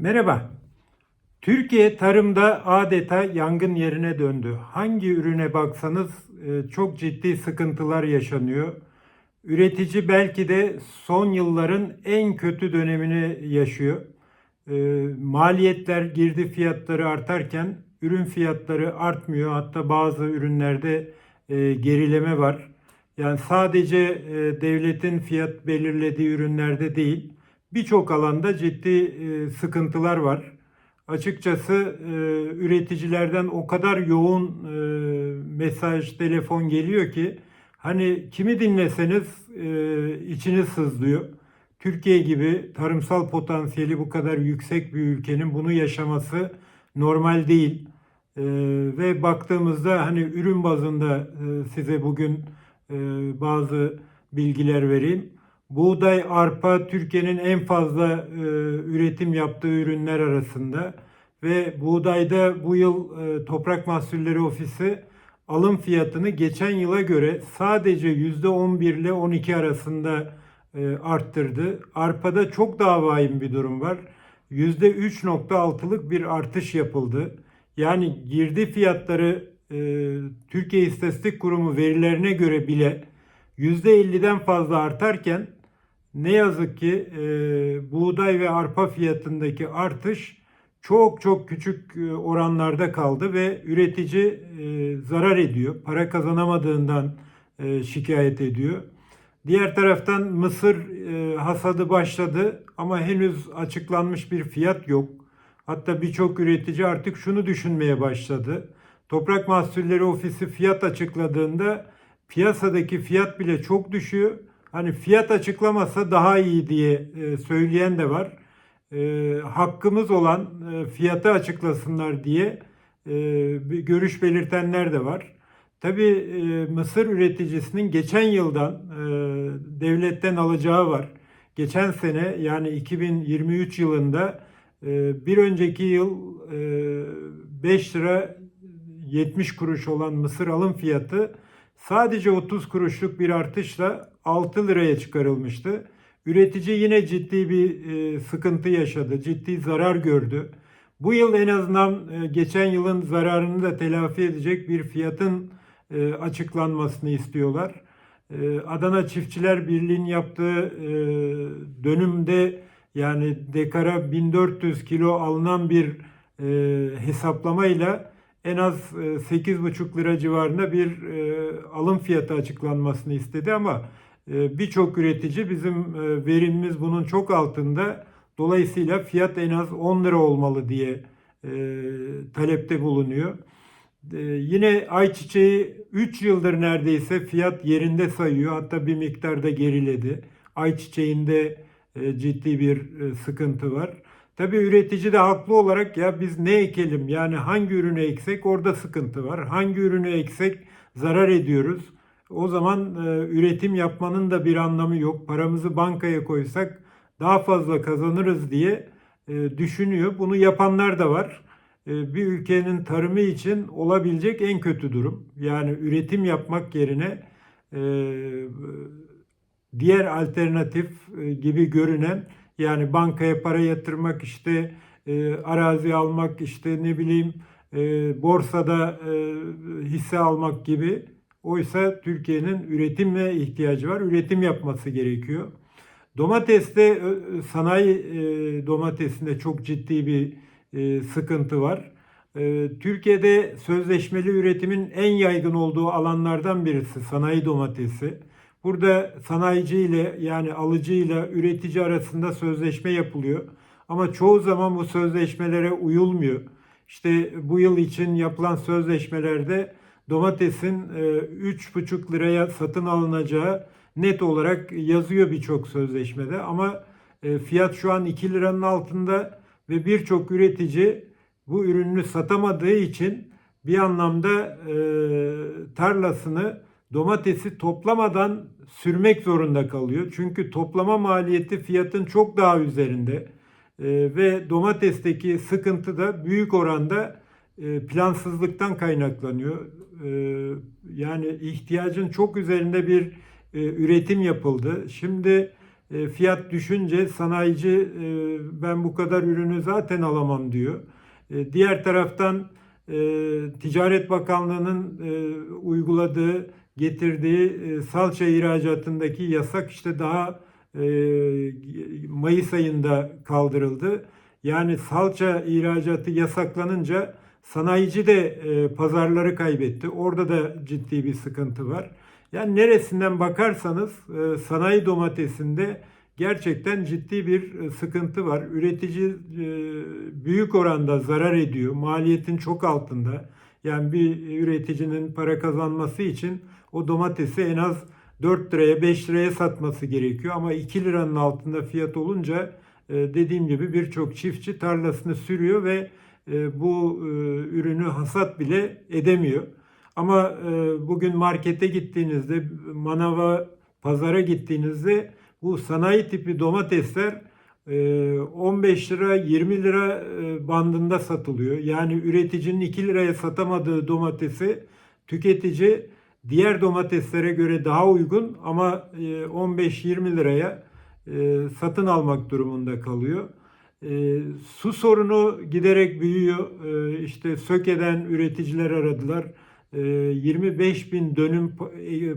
Merhaba. Türkiye tarımda adeta yangın yerine döndü. Hangi ürüne baksanız e, çok ciddi sıkıntılar yaşanıyor. Üretici belki de son yılların en kötü dönemini yaşıyor. E, Maliyetler, girdi fiyatları artarken ürün fiyatları artmıyor. Hatta bazı ürünlerde e, gerileme var. Yani sadece devletin fiyat belirlediği ürünlerde değil, birçok alanda ciddi e, sıkıntılar var. Açıkçası e, üreticilerden o kadar yoğun e, mesaj, telefon geliyor ki hani kimi dinleseniz içiniz sızlıyor. Türkiye gibi tarımsal potansiyeli bu kadar yüksek bir ülkenin bunu yaşaması normal değil. E, ve baktığımızda hani ürün bazında e, size bugün e, bazı bilgiler vereyim. Buğday, arpa Türkiye'nin en fazla e, üretim yaptığı ürünler arasında ve buğdayda bu yıl e, Toprak Mahsulleri Ofisi alım fiyatını geçen yıla göre sadece %11 ile 12 arasında e, arttırdı. Arpada çok daha vahim bir durum var. %3.6'lık bir artış yapıldı. Yani girdi fiyatları e, Türkiye İstatistik Kurumu verilerine göre bile %50'den fazla artarken ne yazık ki e, buğday ve arpa fiyatındaki artış çok çok küçük e, oranlarda kaldı ve üretici e, zarar ediyor. Para kazanamadığından e, şikayet ediyor. Diğer taraftan mısır e, hasadı başladı ama henüz açıklanmış bir fiyat yok. Hatta birçok üretici artık şunu düşünmeye başladı. Toprak Mahsulleri Ofisi fiyat açıkladığında piyasadaki fiyat bile çok düşüyor. Hani fiyat açıklamasa daha iyi diye e, söyleyen de var. E, hakkımız olan e, fiyatı açıklasınlar diye e, bir görüş belirtenler de var. Tabii e, mısır üreticisinin geçen yıldan e, devletten alacağı var. Geçen sene yani 2023 yılında e, bir önceki yıl e, 5 lira 70 kuruş olan mısır alım fiyatı sadece 30 kuruşluk bir artışla 6 liraya çıkarılmıştı. Üretici yine ciddi bir e, sıkıntı yaşadı, ciddi zarar gördü. Bu yıl en azından e, geçen yılın zararını da telafi edecek bir fiyatın e, açıklanmasını istiyorlar. Adana Çiftçiler Birliği'nin yaptığı dönümde yani dekara 1400 kilo alınan bir e, hesaplamayla en az e, 8,5 lira civarında bir e, alım fiyatı açıklanmasını istedi ama birçok üretici bizim e, verimimiz bunun çok altında. Dolayısıyla fiyat en az 10 lira olmalı diye e, talepte bulunuyor. E, yine ayçiçeği 3 yıldır neredeyse fiyat yerinde sayıyor. Hatta bir miktarda geriledi. Ayçiçeğinde e, ciddi bir sıkıntı var. Tabii üretici de haklı olarak ya biz ne ekelim yani hangi ürünü eksek orada sıkıntı var. Hangi ürünü eksek zarar ediyoruz. O zaman e, üretim yapmanın da bir anlamı yok. Paramızı bankaya koysak daha fazla kazanırız diye e, düşünüyor. Bunu yapanlar da var. E, bir ülkenin tarımı için olabilecek en kötü durum. Yani üretim yapmak yerine diğer alternatif gibi görünen yani bankaya para yatırmak işte arazi almak işte ne bileyim borsada hisse almak gibi. Oysa Türkiye'nin üretime ihtiyacı var. Üretim yapması gerekiyor. Domateste sanayi e, domatesinde çok ciddi bir e, sıkıntı var. E, Türkiye'de sözleşmeli üretimin en yaygın olduğu alanlardan birisi sanayi domatesi. Burada sanayici ile yani alıcı ile üretici arasında sözleşme yapılıyor. Ama çoğu zaman bu sözleşmelere uyulmuyor. İşte bu yıl için yapılan sözleşmelerde domatesin e, 3,5 liraya satın alınacağı net olarak yazıyor birçok sözleşmede. Ama e, fiyat şu an 2 liranın altında ve birçok üretici bu ürünü satamadığı için bir anlamda e, tarlasını domatesi toplamadan sürmek zorunda kalıyor. Çünkü toplama maliyeti fiyatın çok daha üzerinde e, ve domatesteki sıkıntı da büyük oranda e, plansızlıktan kaynaklanıyor. E, yani ihtiyacın çok üzerinde bir e, üretim yapıldı. Şimdi E, fiyat düşünce sanayici e, ben bu kadar ürünü zaten alamam diyor. E, diğer taraftan e, Ticaret Bakanlığı'nın e, uyguladığı, getirdiği e, salça ihracatındaki yasak işte daha e, Mayıs ayında kaldırıldı. Yani salça ihracatı yasaklanınca sanayici de e, pazarları kaybetti. Orada da ciddi bir sıkıntı var. Yani neresinden bakarsanız e, sanayi domatesinde gerçekten ciddi bir e, sıkıntı var. Üretici e, büyük oranda zarar ediyor. Maliyetin çok altında. Yani bir üreticinin para kazanması için o domatesi en az 4 liraya 5 liraya satması gerekiyor. Ama 2 liranın altında fiyat olunca e, dediğim gibi birçok çiftçi tarlasını sürüyor ve bu e, ürünü hasat bile edemiyor. Ama bugün markete gittiğinizde, manava, pazara gittiğinizde bu sanayi tipi domatesler 15 lira 20 lira bandında satılıyor. Yani üreticinin 2 liraya satamadığı domatesi tüketici diğer domateslere göre daha uygun ama 15-20 liraya satın almak durumunda kalıyor. Su sorunu giderek büyüyor. İşte Söke'den üreticiler aradılar. 25 bin dönüm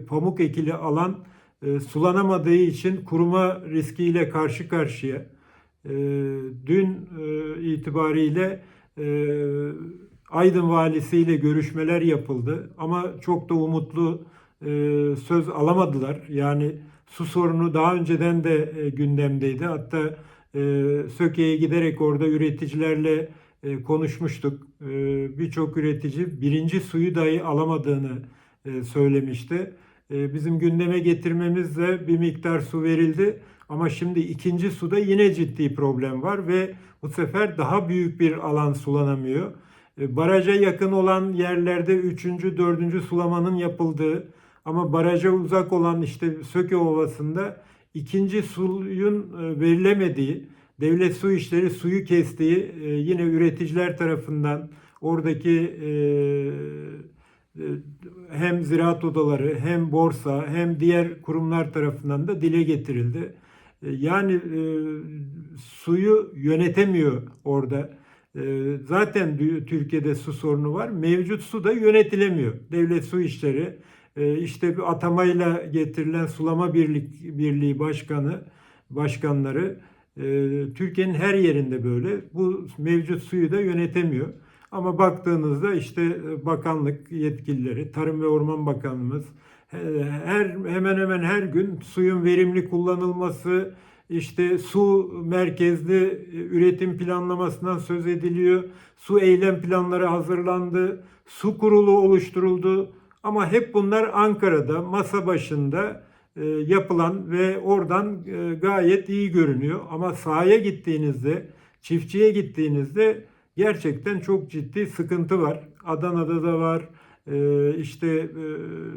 pamuk ekili alan sulanamadığı için kuruma riskiyle karşı karşıya. Dün itibariyle Aydın valisiyle görüşmeler yapıldı ama çok da umutlu söz alamadılar. Yani su sorunu daha önceden de gündemdeydi. Hatta Söke'ye giderek orada üreticilerle konuşmuştuk. Birçok üretici birinci suyu dahi alamadığını söylemişti. Bizim gündeme getirmemizle bir miktar su verildi. Ama şimdi ikinci suda yine ciddi problem var ve bu sefer daha büyük bir alan sulanamıyor. Baraja yakın olan yerlerde üçüncü, dördüncü sulamanın yapıldığı ama baraja uzak olan işte Söke Ovası'nda ikinci suyun verilemediği, devlet su işleri suyu kestiği yine üreticiler tarafından oradaki hem ziraat odaları hem borsa hem diğer kurumlar tarafından da dile getirildi. Yani suyu yönetemiyor orada. Zaten Türkiye'de su sorunu var. Mevcut su da yönetilemiyor. Devlet su işleri işte bir atamayla getirilen sulama birlik, birliği başkanı başkanları Türkiye'nin her yerinde böyle. Bu mevcut suyu da yönetemiyor. Ama baktığınızda işte bakanlık yetkilileri, Tarım ve Orman Bakanlığımız her hemen hemen her gün suyun verimli kullanılması, işte su merkezli üretim planlamasından söz ediliyor. Su eylem planları hazırlandı. Su kurulu oluşturuldu. Ama hep bunlar Ankara'da masa başında yapılan ve oradan gayet iyi görünüyor. Ama sahaya gittiğinizde, çiftçiye gittiğinizde gerçekten çok ciddi sıkıntı var. Adana'da da var, işte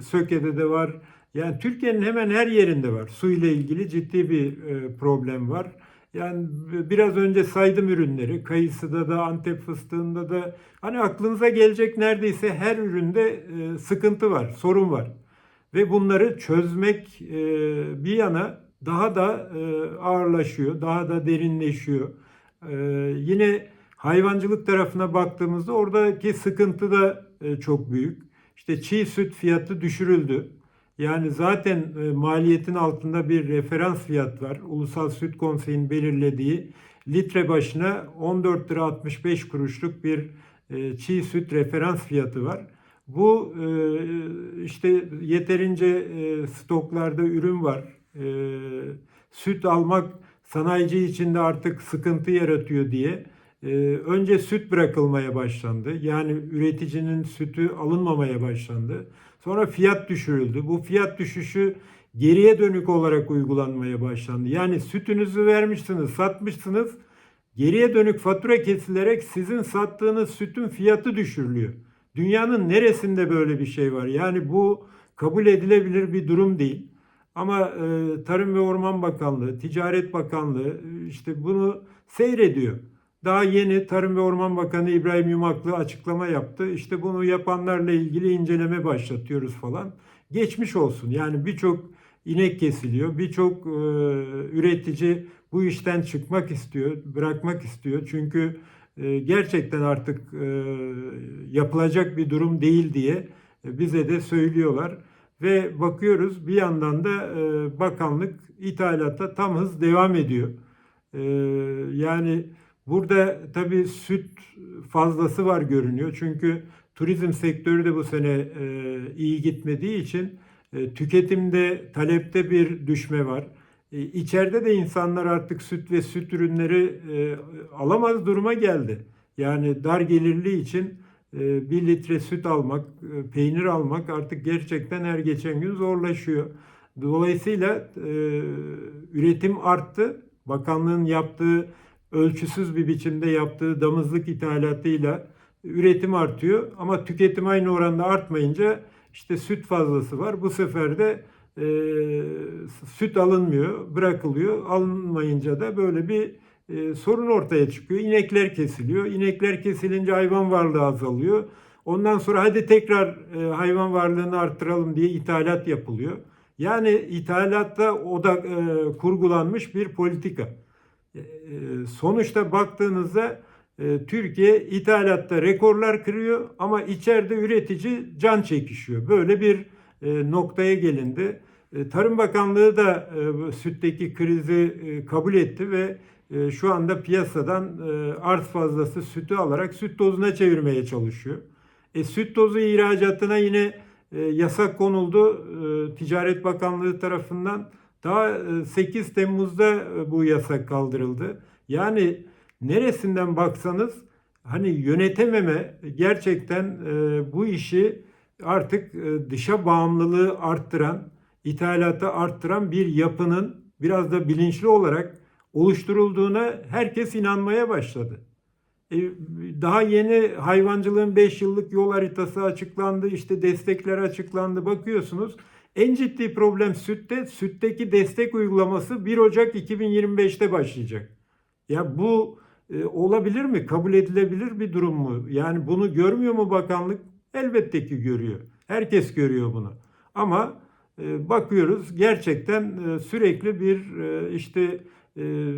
Söke'de de var. Yani Türkiye'nin hemen her yerinde var. Su ile ilgili ciddi bir problem var. Yani biraz önce saydım ürünleri. Kayısıda da, Antep fıstığında da. Hani aklınıza gelecek neredeyse her üründe sıkıntı var, sorun var. Ve bunları çözmek bir yana daha da ağırlaşıyor, daha da derinleşiyor. Yine hayvancılık tarafına baktığımızda oradaki sıkıntı da çok büyük. İşte çiğ süt fiyatı düşürüldü. Yani zaten maliyetin altında bir referans fiyat var. Ulusal Süt Konseyi'nin belirlediği litre başına 14 lira 65 kuruşluk bir çiğ süt referans fiyatı var. Bu işte yeterince stoklarda ürün var. Süt almak sanayici için de artık sıkıntı yaratıyor diye önce süt bırakılmaya başlandı. Yani üreticinin sütü alınmamaya başlandı. Sonra fiyat düşürüldü. Bu fiyat düşüşü geriye dönük olarak uygulanmaya başlandı. Yani sütünüzü vermişsiniz, satmışsınız. Geriye dönük fatura kesilerek sizin sattığınız sütün fiyatı düşürülüyor. Dünyanın neresinde böyle bir şey var? Yani bu kabul edilebilir bir durum değil. Ama e, Tarım ve Orman Bakanlığı, Ticaret Bakanlığı işte bunu seyrediyor. Daha yeni Tarım ve Orman Bakanı İbrahim Yumaklı açıklama yaptı. İşte bunu yapanlarla ilgili inceleme başlatıyoruz falan. Geçmiş olsun. Yani birçok inek kesiliyor. Birçok e, üretici bu işten çıkmak istiyor, bırakmak istiyor. Çünkü e, gerçekten artık e, yapılacak bir durum değil diye e, bize de söylüyorlar. Ve bakıyoruz bir yandan da e, bakanlık ithalatta tam hız devam ediyor. E, yani burada tabii süt fazlası var görünüyor. Çünkü turizm sektörü de bu sene e, iyi gitmediği için e, tüketimde, talepte bir düşme var. E, içeride de insanlar artık süt ve süt ürünleri alamaz duruma geldi. Yani dar gelirli için bir litre süt almak, peynir almak artık gerçekten her geçen gün zorlaşıyor. Dolayısıyla üretim arttı. Bakanlığın yaptığı ölçüsüz bir biçimde yaptığı damızlık ithalatıyla üretim artıyor. Ama tüketim aynı oranda artmayınca işte süt fazlası var. Bu sefer de e, süt alınmıyor, bırakılıyor. Alınmayınca da böyle bir e, sorun ortaya çıkıyor. İnekler kesiliyor. İnekler kesilince hayvan varlığı azalıyor. Ondan sonra hadi tekrar e, hayvan varlığını arttıralım diye ithalat yapılıyor. Yani ithalatta o da e, kurgulanmış bir politika. E, sonuçta baktığınızda e, Türkiye ithalatta rekorlar kırıyor ama içeride üretici can çekişiyor. Böyle bir e, noktaya gelindi. Tarım Bakanlığı da sütteki krizi kabul etti ve şu anda piyasadan arz fazlası sütü alarak süt tozuna çevirmeye çalışıyor. E, süt tozu ihracatına yine yasak konuldu Ticaret Bakanlığı tarafından. Daha e, 8 Temmuz'da e, bu yasak kaldırıldı. Yani neresinden baksanız hani yönetememe gerçekten e, bu işi artık e, dışa bağımlılığı arttıran, ithalatı arttıran bir yapının biraz da bilinçli olarak oluşturulduğuna herkes inanmaya başladı. E, daha yeni hayvancılığın 5 yıllık yol haritası açıklandı, işte destekler açıklandı. Bakıyorsunuz en ciddi problem sütte, sütteki destek uygulaması 1 Ocak 2025'te başlayacak. Ya bu e, olabilir mi? Kabul edilebilir bir durum mu? Yani bunu görmüyor mu bakanlık? Elbette ki görüyor. Herkes görüyor bunu. Ama e, bakıyoruz gerçekten e, sürekli bir e, işte e,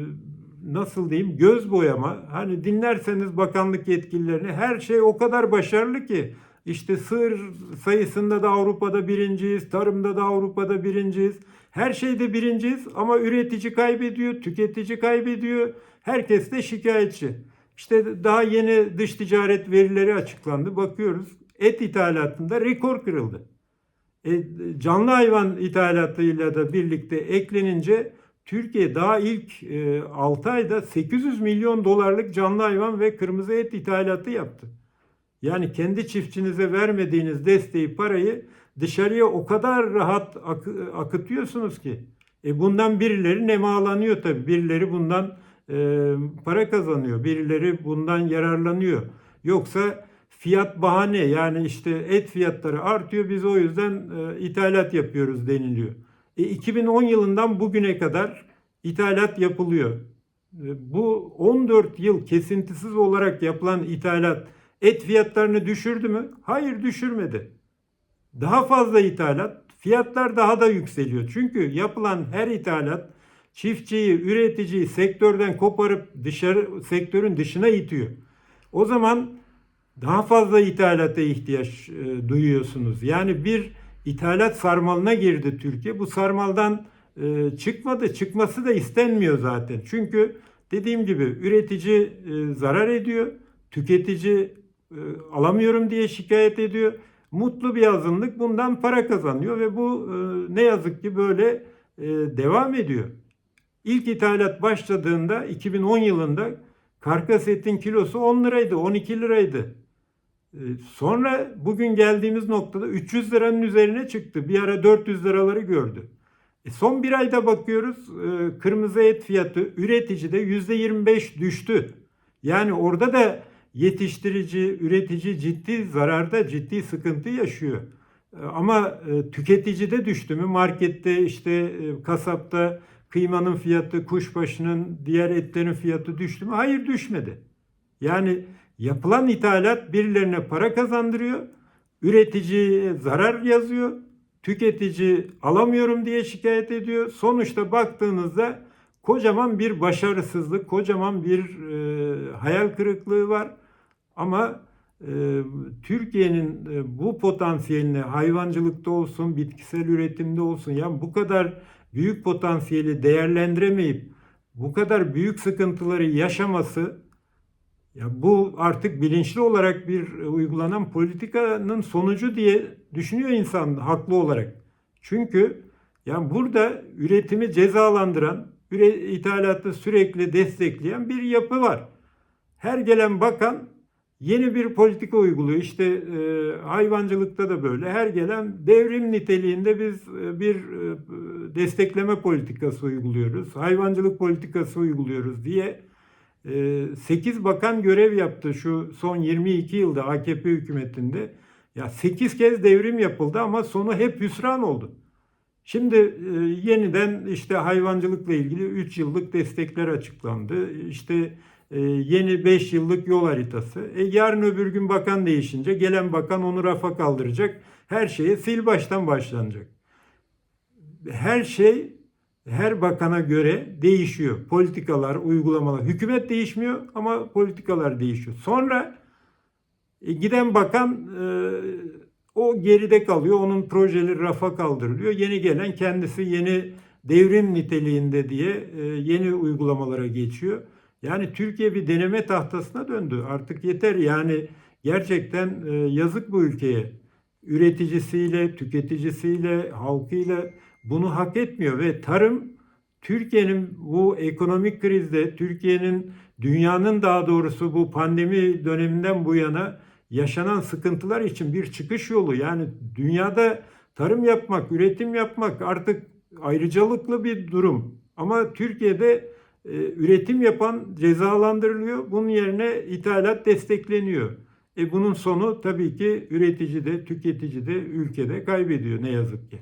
nasıl diyeyim göz boyama. Hani dinlerseniz bakanlık yetkililerini her şey o kadar başarılı ki işte sığır sayısında da Avrupa'da birinciyiz, tarımda da Avrupa'da birinciyiz. Her şeyde birinciyiz ama üretici kaybediyor, tüketici kaybediyor. Herkes de şikayetçi. İşte daha yeni dış ticaret verileri açıklandı. Bakıyoruz et ithalatında rekor kırıldı. E, canlı hayvan ithalatıyla da birlikte eklenince Türkiye daha ilk e, 6 ayda 800 milyon dolarlık canlı hayvan ve kırmızı et ithalatı yaptı. Yani kendi çiftçinize vermediğiniz desteği, parayı dışarıya o kadar rahat ak- akıtıyorsunuz ki. E bundan birileri nemalanıyor tabii. Birileri bundan e, para kazanıyor. Birileri bundan yararlanıyor. Yoksa fiyat bahane yani işte et fiyatları artıyor. Biz o yüzden e, ithalat yapıyoruz deniliyor. E, 2010 yılından bugüne kadar ithalat yapılıyor. E, bu 14 yıl kesintisiz olarak yapılan ithalat et fiyatlarını düşürdü mü? Hayır düşürmedi. Daha fazla ithalat, fiyatlar daha da yükseliyor. Çünkü yapılan her ithalat çiftçiyi, üreticiyi sektörden koparıp dışarı sektörün dışına itiyor. O zaman daha fazla ithalata ihtiyaç e, duyuyorsunuz. Yani bir ithalat sarmalına girdi Türkiye. Bu sarmaldan e, çıkmadı. Çıkması da istenmiyor zaten. Çünkü dediğim gibi üretici e, zarar ediyor. Tüketici alamıyorum diye şikayet ediyor. Mutlu bir azınlık bundan para kazanıyor ve bu e, ne yazık ki böyle e, devam ediyor. İlk ithalat başladığında 2010 yılında karkas etin kilosu 10 liraydı, 12 liraydı. E, Sonra bugün geldiğimiz noktada 300 liranın üzerine çıktı. Bir ara 400 liraları gördü. E son bir ayda bakıyoruz e, kırmızı et fiyatı üreticide %25 düştü. Yani orada da yetiştirici, üretici ciddi zararda, ciddi sıkıntı yaşıyor. E, Ama e, tüketicide düştü mü? Markette işte e, kasapta kıymanın fiyatı, kuşbaşının, diğer etlerin fiyatı düştü mü? Hayır düşmedi. Yani yapılan ithalat birilerine para kazandırıyor, üreticiye zarar yazıyor, Tüketici alamıyorum diye şikayet ediyor. Sonuçta baktığınızda kocaman bir başarısızlık, kocaman bir e, hayal kırıklığı var. Ama e, Türkiye'nin e, bu potansiyelini hayvancılıkta olsun, bitkisel üretimde olsun yani bu kadar büyük potansiyeli değerlendiremeyip bu kadar büyük sıkıntıları yaşaması ya bu artık bilinçli olarak bir uygulanan politikanın sonucu diye düşünüyor insan haklı olarak. Çünkü yani burada üretimi cezalandıran, ithalatı sürekli destekleyen bir yapı var. Her gelen bakan yeni bir politika uyguluyor. İşte e, hayvancılıkta da böyle. Her gelen devrim niteliğinde biz e, bir e, destekleme politikası uyguluyoruz. Hayvancılık politikası uyguluyoruz diye 8 bakan görev yaptı şu son 22 yılda AKP hükümetinde. Ya 8 kez devrim yapıldı ama sonu hep hüsran oldu. Şimdi e, yeniden işte hayvancılıkla ilgili 3 yıllık destekler açıklandı. İşte e, yeni 5 yıllık yol haritası. E, yarın öbür gün bakan değişince gelen bakan onu rafa kaldıracak. Her şeye sil baştan başlanacak. Her şey her bakana göre değişiyor. Politikalar, uygulamalar. Hükümet değişmiyor ama politikalar değişiyor. Sonra e, giden bakan e, o geride kalıyor. Onun projeleri rafa kaldırılıyor. Yeni gelen kendisi yeni devrim niteliğinde diye e, yeni uygulamalara geçiyor. Yani Türkiye bir deneme tahtasına döndü. Artık yeter yani gerçekten e, yazık bu ülkeye. Üreticisiyle, tüketicisiyle, halkıyla bunu hak etmiyor ve tarım Türkiye'nin bu ekonomik krizde, Türkiye'nin dünyanın daha doğrusu bu pandemi döneminden bu yana yaşanan sıkıntılar için bir çıkış yolu. Yani dünyada tarım yapmak, üretim yapmak artık ayrıcalıklı bir durum. Ama Türkiye'de üretim yapan cezalandırılıyor. Bunun yerine ithalat destekleniyor. E bunun sonu tabii ki üretici de, tüketici de ülkede kaybediyor ne yazık ki.